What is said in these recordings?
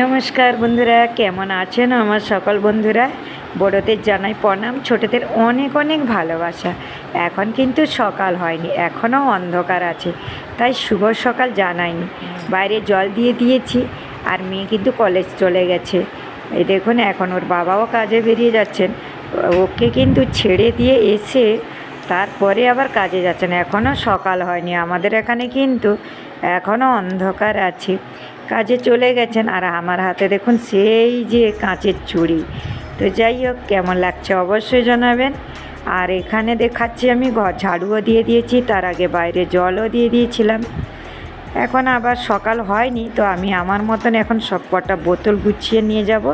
নমস্কার বন্ধুরা, কেমন আছেন আমার সকল বন্ধুরা? বড়দের জানাই প্রণাম, ছোটদের অনেক অনেক ভালোবাসা। এখন কিন্তু সকাল হয়নি, এখনও অন্ধকার আছে, তাই শুভ সকাল জানাইনি। বাইরে জল দিয়ে দিয়েছি, আর মেয়ে কিন্তু কলেজ চলে গেছে। এই দেখুন, এখন ওর বাবাও কাজে বেরিয়ে যাচ্ছেন। ওকে কিন্তু ছেড়ে দিয়ে এসে তারপরে আবার কাজে যাচ্ছেন। এখনও সকাল হয়নি, আমাদের এখানে কিন্তু এখনও অন্ধকার আছে। কাজে চলে গেছেন আর আমার হাতে দেখুন সেই যে কাঁচের চুড়ি। তো যাই হোক, কেমন লাগছে অবশ্যই জানাবেন। আর এখানে দেখাচ্ছি আমি ঘর ঝাড়ুও দিয়ে দিয়েছি, তার আগে বাইরে জলও দিয়ে দিয়েছিলাম। এখন আবার সকাল হয়নি, তো আমি আমার মতন এখন সব কটা বোতল গুছিয়ে নিয়ে যাব।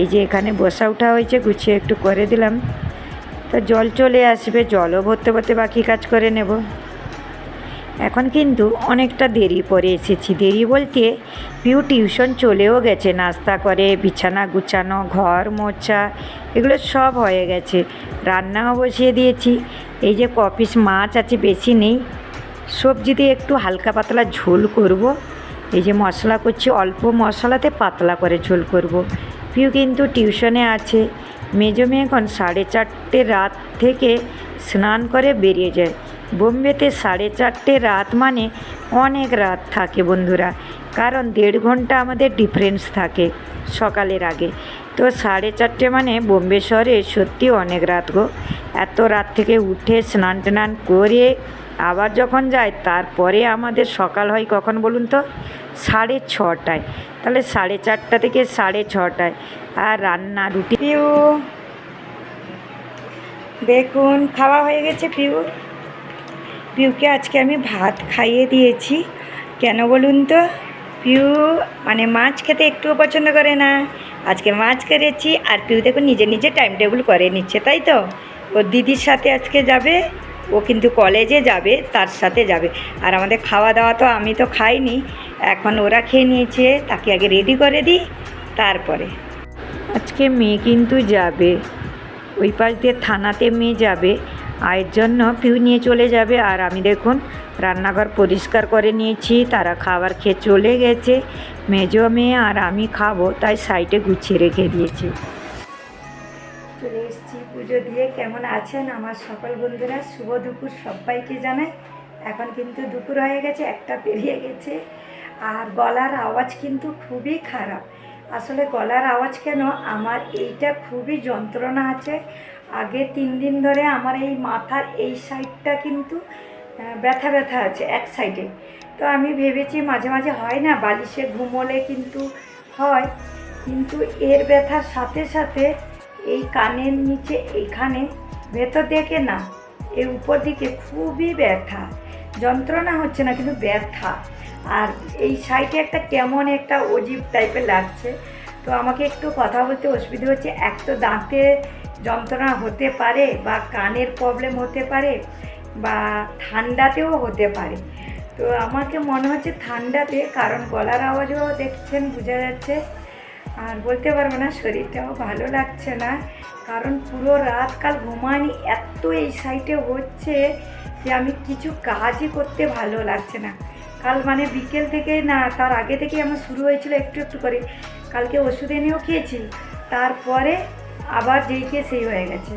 এই যে এখানে বসা ওঠা হয়েছে, গুছিয়ে একটু করে দিলাম। তো জল চলে আসবে, জলও ভরতে ভরতে বাকি কাজ করে নেব। এখন কিন্তু অনেকটা দেরি করে এসেছি। দেরি বলতে পিউ টিউশন চলেও গেছে, নাস্তা করে, বিছানা গুছানো, ঘর মোছা, এগুলো সব হয়ে গেছে। রান্নাও বসিয়ে দিয়েছি। এই যে কপিস মাছ আছে, বেশি নেই। সবজি দিয়ে একটু হালকা পাতলা ঝোল করব। এই যে মশলা করছি, অল্প মশলাতে পাতলা করে ঝোল করব। পিউ কিন্তু টিউশনে আছে। মেজো মেয়ে এখন সাড়ে চারটে রাত থেকে স্নান করে বেরিয়ে যায়। বোম্বেতে সাড়ে চারটে রাত মানে অনেক রাত থাকে বন্ধুরা। কারণ দেড় ঘণ্টা আমাদের ডিফারেন্স থাকে সকালের আগে। তো সাড়ে চারটে মানে বোম্বে শহরে সত্যি অনেক রাত গো। এত রাত থেকে উঠে স্নান টান করে আবার যখন যায়, তারপরে আমাদের সকাল হয় কখন বলুন তো? সাড়ে ছটায়। তাহলে সাড়ে চারটা থেকে সাড়ে ছটায়। আর রান্না রুটি পিউ দেখুন, খাওয়া হয়ে গেছে পিউ পিউকে আজকে আমি ভাত খাইয়ে দিয়েছি। কেন বলুন তো? পিউ মানে মাছ খেতে একটুও পছন্দ করে না। আজকে মাছ করেছি আর পিউ দেখুন নিজে নিজে টাইম টেবিল করে নিচ্ছে, তাই তো? ওর দিদির সাথে আজকে যাবে, ও কিন্তু কলেজে যাবে, তার সাথে যাবে। আর আমাদের খাওয়া দাওয়া তো আমি তো খাইনি, এখন ওরা খেয়ে নিয়েছে, তাকে আগে রেডি করে দিই, তারপরে। আজকে মেয়ে কিন্তু যাবে, ওই পাশ দিয়ে থানাতে মেয়ে যাবে আয়ের জন্য পিউ নিয়ে চলে যাবে। আর আমি দেখুন, রান্নাঘর পরিষ্কার করে নিয়েছি, তারা খাবার খেয়ে চলে গেছে। মেজো মেয়ে আর আমি খাব, তাই সাইডে গুছিয়ে রেখে দিয়েছি। চলে এসেছি পুজো দিয়ে। কেমন আছেন আমার সকল বন্ধুরা? শুভ দুপুর সবাইকে জানাই। এখন কিন্তু দুপুর হয়ে গেছে, একটা পেরিয়ে গেছে। আর গলার আওয়াজ কিন্তু খুবই খারাপ। আসলে গলার আওয়াজ কেন? আমার এইটা খুবই যন্ত্রণা আছে। আগে তিন দিন ধরে আমার এই মাথার এই সাইডটা কিন্তু ব্যথা ব্যথা আছে এক সাইডে তো আমি ভেবেছি মাঝে মাঝে হয় না, বালিশে ঘুমোলে কিন্তু হয়। কিন্তু এর ব্যথার সাথে সাথে এই কানের নিচে এইখানে ভেতর দিকে না এর উপর দিকে খুবই ব্যথা। যন্ত্রণা হচ্ছে না, কিন্তু ব্যথা। আর এই সাইডে একটা কেমন একটা অজীব টাইপের লাগছে। তো আমাকে একটু কথা বলতে অসুবিধা হচ্ছে, এক তো দাঁতে যন্ত্রণা হতে পারে বা কানের প্রবলেম হতে পারে বা ঠান্ডাতেও হতে পারে। তো আমাকে মনে হচ্ছে ঠান্ডাতে কারণ গলার আওয়াজও দেখছেন, বোঝা যাচ্ছে। আর বলতে পারব না, শরীরটাও ভালো লাগছে না। কারণ পুরো রাত কাল ঘুমানি এত এই সাইডে হচ্ছে যে আমি কিছু কাজই করতে ভালো লাগছে না। কাল মানে বিকেল থেকে না, তার আগে থেকে আমার শুরু হয়েছিল একটু একটু করে। কালকে ওষুধ এনেও খেয়েছি, তারপরে আবার যেই খেয়ে সেই হয়ে গেছে।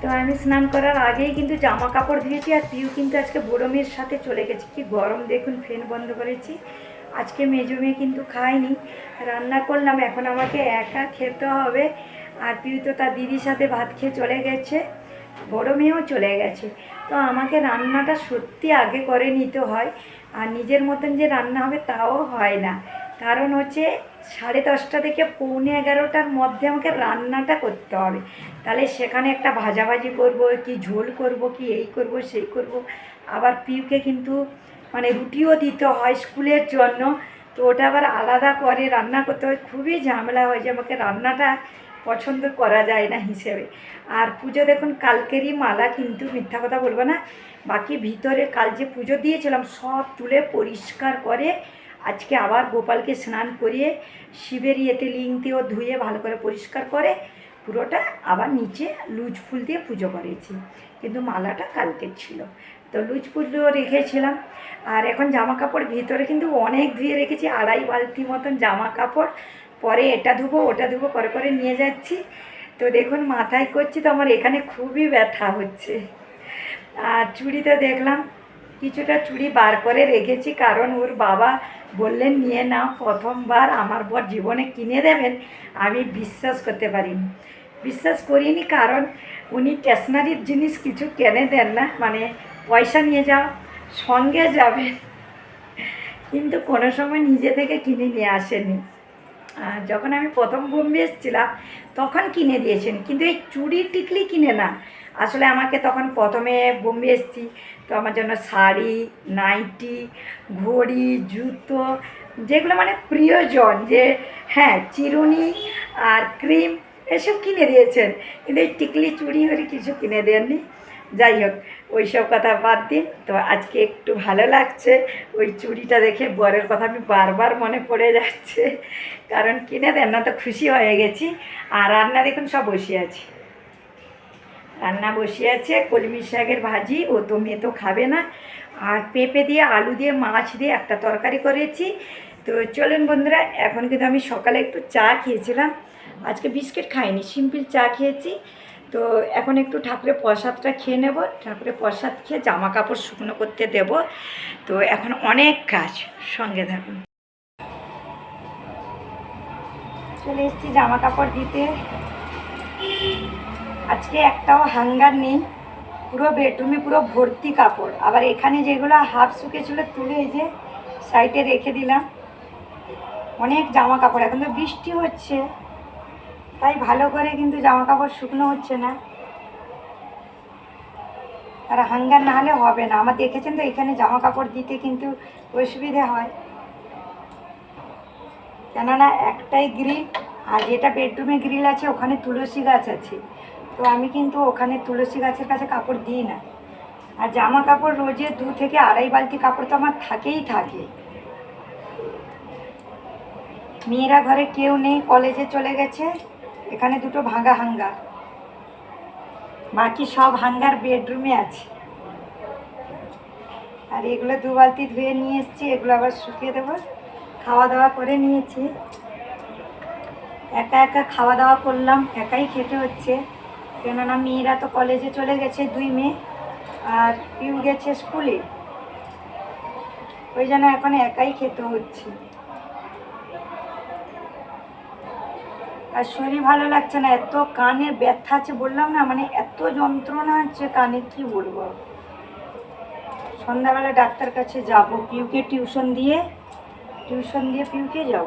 তো আমি স্নান করার আগেই কিন্তু জামা কাপড় ধুয়েছি আর পিউ কিন্তু আজকে বড়ো মেয়ের সাথে চলে গেছে। কি গরম দেখুন, ফ্যান বন্ধ করেছি। আজকে মেজো মেয়ে কিন্তু খায়নি। রান্না করলাম, এখন আমাকে একা খেতে হবে। আর পিউ তো তার দিদির সাথে ভাত খেয়ে চলে গেছে। বড় মেয়েও চলে গেছে। তো আমাকে রান্নাটা সত্যি আগে করে নিতে হয়, আর নিজের মতন যে রান্না হবে তাও হয় না। কারণ হচ্ছে সাড়ে দশটা থেকে পৌনে এগারোটার মধ্যে আমাকে রান্নাটা করতে হবে। তাহলে সেখানে একটা ভাজাভাজি করব, কি ঝোল করব, কি এই করব, সেই করব। আবার পিউকে কিন্তু মানে রুটিও দিতে হয় স্কুলের জন্য। তো ওটা আবার আলাদা করে রান্না করতে হয়। খুবই ঝামেলা হয় যে আমাকে রান্নাটা পছন্দ করা যায় না হিসেবে। আর পুজো দেখুন, কালকেরই মালা কিন্তু মিথ্যা কথা বলব না। বাকি ভিতরে কাল যে পুজো দিয়েছিলাম, সব তুলে পরিষ্কার করে আজকে আবার গোপালকে স্নান করিয়ে শিবের ইয়েতে লিং দিয়েও ধুয়ে ভালো করে পরিষ্কার করে পুরোটা আবার নিচে লুজ ফুল দিয়ে পুজো করেছি। কিন্তু মালাটা কালকের ছিল। তো লুচপুচও রেখেছিলাম। আর এখন জামা কাপড় ভিতরে কিন্তু অনেক ধুয়ে রেখেছি, আড়াই বালতি মতন জামা কাপড় পরে এটা ধুবো, ওটা ধুবো করে করে নিয়ে যাচ্ছি। তো দেখুন, মাথায় করছি তো আমার এখানে খুবই ব্যথা হচ্ছে। আর চুড়িতে দেখলাম, কিছুটা চুড়ি বার করে রেখেছি, কারণ ওর বাবা বললেন, নিয়ে নাও, প্রথমবার আমার বর জীবনে কিনে দেবেন। আমি বিশ্বাস করতে পারিনি। বিশ্বাস করিনি, কারণ উনি স্টেশনারির জিনিস কিছু কেনে দেন না। মানে পয়সা নিয়ে যাও, সঙ্গে যাবেন। কিন্তু কোনো সময় নিজে থেকে কিনে নিয়ে আসেনি। যখন আমি প্রথম বোম্বে এসেছিলাম, তখন কিনে দিয়েছেন। কিন্তু এই চুড়ি টিকলি কিনে না। আসলে আমাকে তখন প্রথমে বোম্বে এসেছি। তো আমার জন্য শাড়ি, নাইটি, ঘড়ি, জুতো, যেগুলো মানে প্রিয়জন, যে হ্যাঁ চিরুনি আর ক্রিম, এসব কিনে দিয়েছেন। কিন্তু এই টিকলি চুড়ি হরি কিছু কিনে দেননি। যাই হোক ওই সব কথা বাদ দিন। তো আজকে একটু ভালো লাগছে। ওই চুড়িটা দেখে বরের কথা আমি বারবার মনে পড়ে যাচ্ছে। কারণ কিনে দেন, না তো খুশি হয়ে গেছি। আর রান্না দেখুন, সব বসে আছি। রান্না বসে আছে, কলমি শাকের ভাজি, ও তো মেয়ে তো খাবে না। আর পেঁপে দিয়ে, আলু দিয়ে, মাছ দিয়ে একটা তরকারি করেছি। তো চলুন বন্ধুরা, এখন কিন্তু আমি সকালে একটু চা খেয়েছিলাম। আজকে বিস্কিট খাইনি, সিম্পল চা খেয়েছি। তো এখন একটু ঠাকুরের প্রসাদটা খেয়ে নেব। ঠাকুরের প্রসাদ খেয়ে জামা কাপড় শুকনো করতে দেব। তো এখন অনেক কাজ, সঙ্গে থাকুন। চলে এসেছি জামা কাপড় দিতে। আজকে একটাও হাঙ্গার নেই, পুরো বেডরুমে পুরো ভর্তি কাপড়। আবার এখানে যেগুলো হাফ শুকেছিল তুলে এই যে সাইডে রেখে দিলাম। অনেক জামা কাপড় এখন তো বৃষ্টি হচ্ছে। তাই ভালো করে কিন্তু জামা কাপড় শুকনো হচ্ছে না। আর হাঙ্গার না হলে হবে না। আমার দেখেছেন তো, এখানে জামা কাপড় দিতে কিন্তু অসুবিধে হয়। কেননা একটাই গ্রিল আর যেটা বেডরুমে গ্রিল আছে, ওখানে তুলসী গাছ আছে। তো আমি কিন্তু ওখানে তুলসী গাছের কাছে কাপড় দিই না। আর জামা কাপড় রোজে দু থেকে আড়াই বালতি কাপড় তো আমার থাকেই থাকে। মেয়েরা ঘরে কেউ নেই, কলেজে চলে গেছে। এখানে দুটো ভাঙা হাঙ্গার বাকি সব হাঙ্গার বেডরুমে আছে। আর এগুলো দু বালতি ধুয়ে নিয়ে এসেছি, এগুলো আবার শুকিয়ে দেবো। খাওয়া দাওয়া করে নিয়েছি। একা একা খাওয়া দাওয়া করলাম, একাই খেতে হচ্ছে। কেননা মেয়েরা তো কলেজে চলে গেছে, দুই মেয়ে। আর পিউ গেছে স্কুলে। ওই জন্য এখন একাই খেতে হচ্ছে। আর শরীর ভালো লাগছে না, এত কানে ব্যথা আছে, বললাম না মানে এত যন্ত্রণা হচ্ছে কানে, কি বলব? সন্ধ্যাবেলা ডাক্তার কাছে যাব, পিউকে টিউশন দিয়ে টিউশন দিয়ে পিউকে যাব।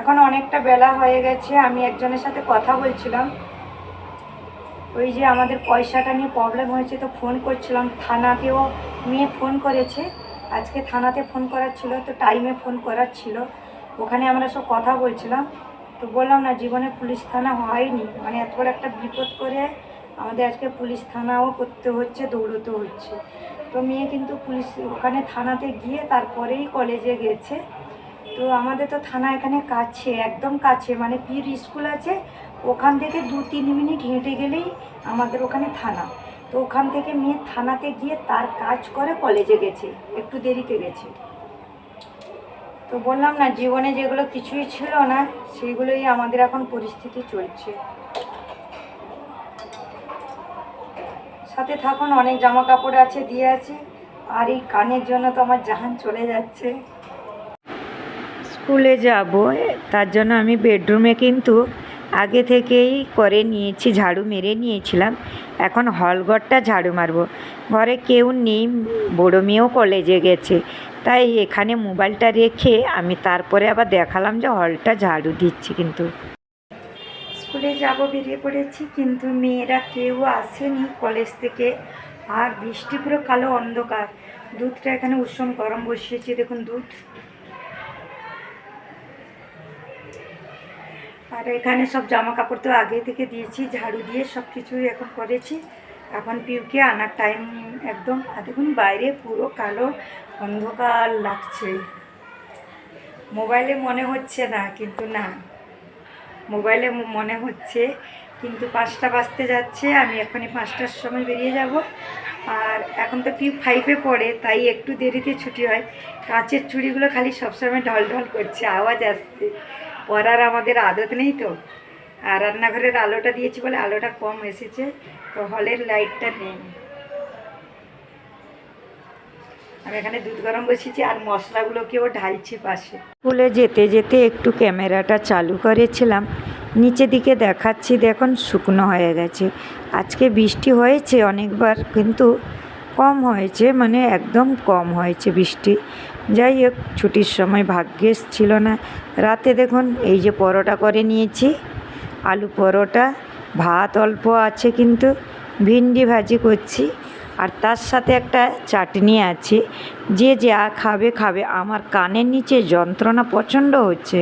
এখন অনেকটা বেলা হয়ে গেছে, আমি একজনের সাথে কথা বলছিলাম। ওই যে আমাদের পয়সাটা নিয়ে প্রবলেম হয়েছে, তো ফোন করছিলাম, থানাতেও মেয়ে ফোন করেছে। আজকে থানাতে ফোন করার ছিল, তো টাইমে ফোন করার ছিল। ওখানে আমরা সব কথা বলছিলাম। তো বললাম না, জীবনে পুলিশ থানা হয়নি। মানে এত বড় একটা বিপদ করে আমাদের আজকে পুলিশ থানাও করতে হচ্ছে দৌড়তে হচ্ছে। তো মেয়ে কিন্তু পুলিশ ওখানে থানাতে গিয়ে তারপরেই কলেজে গেছে। তো আমাদের তো থানা এখানে কাছে, একদম কাছে। মানে পীর স্কুল আছে, ওখান থেকে দু তিন মিনিট হেঁটে গেলেই আমাদের ওখানে থানা। তো ওখান থেকে মেয়ে থানাতে গিয়ে তার কাজ করে কলেজে গেছে, একটু দেরিতে গেছে। তো বললাম না, জীবনে যেগুলো কিছুই ছিল না সেগুলোই আমাদের এখন পরিস্থিতি চলছে। সাথে থাকুন, অনেক জামা কাপড় আছে, দিয়ে আছি আর এই কানের জন্য তো আমার জাহান চলে যাচ্ছে। স্কুলে যাব তার জন্য আমি বেডরুমে কিন্তু আগে থেকেই করে নিয়েছি, ঝাড়ু মেরে নিয়েছিলাম। এখন হলঘরটা ঝাড়ু মারবো। ঘরে কেউ নেই বড় মেয়েও কলেজে গেছে। তাই এখানে মোবাইলটা রেখে আমি তারপরে আবার দেখালাম যে হলটা ঝাড়ু দিচ্ছি কিন্তু। স্কুলে যাব বেরিয়ে পড়েছি, কিন্তু মেয়েরা কেউ আসেনি কলেজ থেকে। আর বৃষ্টি পুরো কালো অন্ধকার। দুধটা এখানে উষ্ণ গরম বসিয়েছি, দেখুন দুধ। আর এখানে সব জামা কাপড় তো আগে থেকে দিয়েছি, ঝাড়ু দিয়ে সব কিছুই এখন করেছি। এখন পিউকে আনার টাইম একদম। আর দেখুন, বাইরে পুরো কালো অন্ধকার লাগছে। মোবাইলে মনে হচ্ছে না, কিন্তু না। মোবাইলে মনে হচ্ছে, কিন্তু পাঁচটা বাজতে যাচ্ছে, আমি এখনই পাঁচটার সময় বেরিয়ে যাব। আর এখন তো পিউ ফাইভে পড়ে, তাই একটু দেরিতে ছুটি হয়। কাঁচের চুড়িগুলো খালি সবসময় ঢল ঢল করছে, আওয়াজ আসছে। পড়ার আমাদের আদত নেই তো। আর রান্নাঘরের আলোটা দিয়েছি বলে আলোটা কম এসেছে, তো হলের লাইটটা নেই। আমি এখানে দুধ গরম বসিয়েছি আর মশলাগুলোকেও ঢালছি পাশে। স্কুলে যেতে যেতে একটু ক্যামেরাটা চালু করেছিলাম, নিচে দিকে দেখাচ্ছি, দেখুন শুকনো হয়ে গেছে। আজকে বৃষ্টি হয়েছে অনেকবার, কিন্তু কম হয়েছে মানে একদম কম হয়েছে বৃষ্টি। যাই হোক, ছুটির সময় ভাগ্যেস ছিল না। রাতে দেখুন, এই যে পরোটা করে নিয়েছি, আলু পরোটা, ভাত অল্প আছে কিন্তু, ভিন্ডি ভাজি করছি। আর তার সাথে একটা চাটনি আছে, যে যা খাবে খাবে। আমার কানের নিচে যন্ত্রণা প্রচণ্ড হচ্ছে,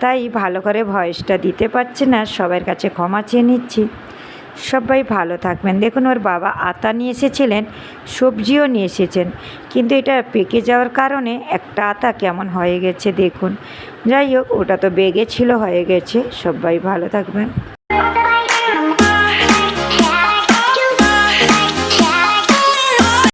তাই ভালো করে ভয়েসটা দিতে পারছি না, সবার কাছে ক্ষমা চেয়ে নিচ্ছি। সবাই ভালো থাকবেন। দেখুন, ওর বাবা আতা নিয়ে এসেছিলেন, সবজিও নিয়ে এসেছেন। কিন্তু এটা পেকে যাওয়ার কারণে একটা আতা কেমন হয়ে গেছে দেখুন। যাই হোক, ওটা তো বেগে ছিল, হয়ে গেছে। সবাই ভালো থাকবেন।